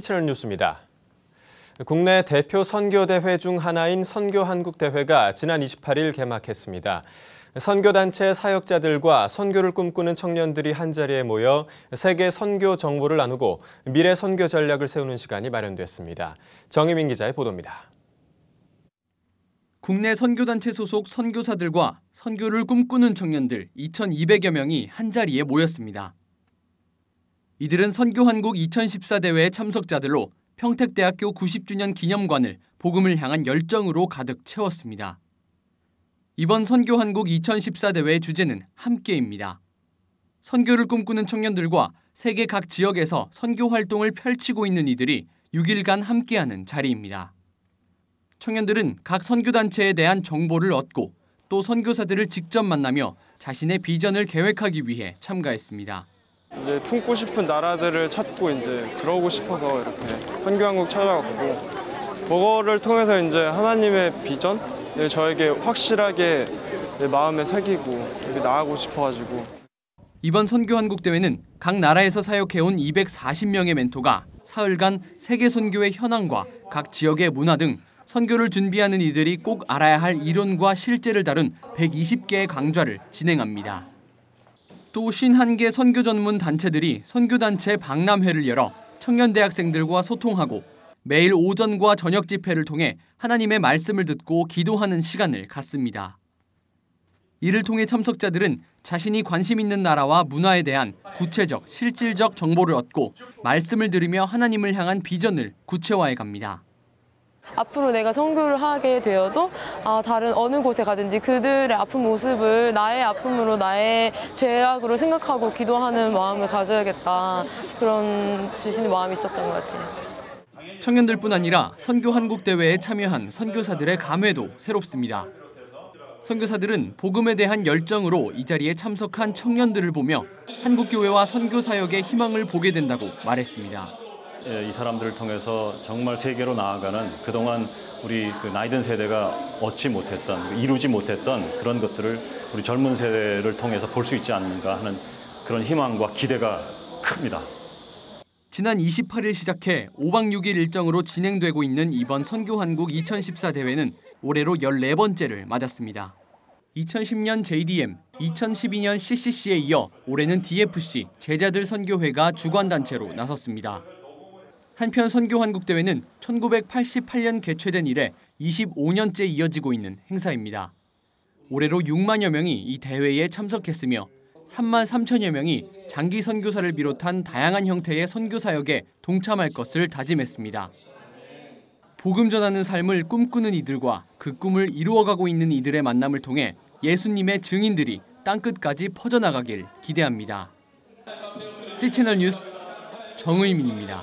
채널 뉴스입니다. 국내 대표 선교대회 중 하나인 선교한국대회가 지난 28일 개막했습니다. 선교단체 사역자들과 선교를 꿈꾸는 청년들이 한자리에 모여 세계 선교 정보를 나누고 미래 선교 전략을 세우는 시간이 마련됐습니다. 정희민 기자의 보도입니다. 국내 선교단체 소속 선교사들과 선교를 꿈꾸는 청년들 2,200여 명이 한자리에 모였습니다. 이들은 선교한국 2014 대회의 참석자들로 평택대학교 90주년 기념관을 복음을 향한 열정으로 가득 채웠습니다. 이번 선교한국 2014 대회의 주제는 함께입니다. 선교를 꿈꾸는 청년들과 세계 각 지역에서 선교 활동을 펼치고 있는 이들이 6일간 함께하는 자리입니다. 청년들은 각 선교단체에 대한 정보를 얻고 또 선교사들을 직접 만나며 자신의 비전을 계획하기 위해 참가했습니다. 이제 품고 싶은 나라들을 찾고 이제 들어오고 싶어서 이렇게 선교한국 찾아갔고 그거를 통해서 이제 하나님의 비전 저에게 확실하게 내 마음에 새기고 이렇게 나아가고 싶어가지고 이번 선교한국 대회는 각 나라에서 사역해온 240명의 멘토가 사흘간 세계 선교의 현황과 각 지역의 문화 등 선교를 준비하는 이들이 꼭 알아야 할 이론과 실제를 다룬 120개의 강좌를 진행합니다. 또 51개 선교 전문 단체들이 선교단체 박람회를 열어 청년 대학생들과 소통하고 매일 오전과 저녁 집회를 통해 하나님의 말씀을 듣고 기도하는 시간을 갖습니다. 이를 통해 참석자들은 자신이 관심 있는 나라와 문화에 대한 구체적, 실질적 정보를 얻고 말씀을 들으며 하나님을 향한 비전을 구체화해 갑니다. 앞으로 내가 선교를 하게 되어도 아, 다른 어느 곳에 가든지 그들의 아픈 모습을 나의 아픔으로 나의 죄악으로 생각하고 기도하는 마음을 가져야겠다 그런 주시는 마음이 있었던 것 같아요. 청년들뿐 아니라 선교 한국 대회에 참여한 선교사들의 감회도 새롭습니다. 선교사들은 복음에 대한 열정으로 이 자리에 참석한 청년들을 보며 한국 교회와 선교 사역의 희망을 보게 된다고 말했습니다. 예, 이 사람들을 통해서 정말 세계로 나아가는 그동안 우리 그 나이든 세대가 얻지 못했던 이루지 못했던 그런 것들을 우리 젊은 세대를 통해서 볼 수 있지 않는가 하는 그런 희망과 기대가 큽니다. 지난 28일 시작해 5박 6일 일정으로 진행되고 있는 이번 선교한국 2014 대회는 올해로 14번째를 맞았습니다. 2010년 JDM, 2012년 CCC에 이어 올해는 DFC 제자들 선교회가 주관 단체로 나섰습니다. 한편 선교한국대회는 1988년 개최된 이래 25년째 이어지고 있는 행사입니다. 올해로 6만여 명이 이 대회에 참석했으며 3만 3천여 명이 장기 선교사를 비롯한 다양한 형태의 선교 사역에 동참할 것을 다짐했습니다. 복음 전하는 삶을 꿈꾸는 이들과 그 꿈을 이루어가고 있는 이들의 만남을 통해 예수님의 증인들이 땅끝까지 퍼져나가길 기대합니다. C채널 뉴스 정의민입니다.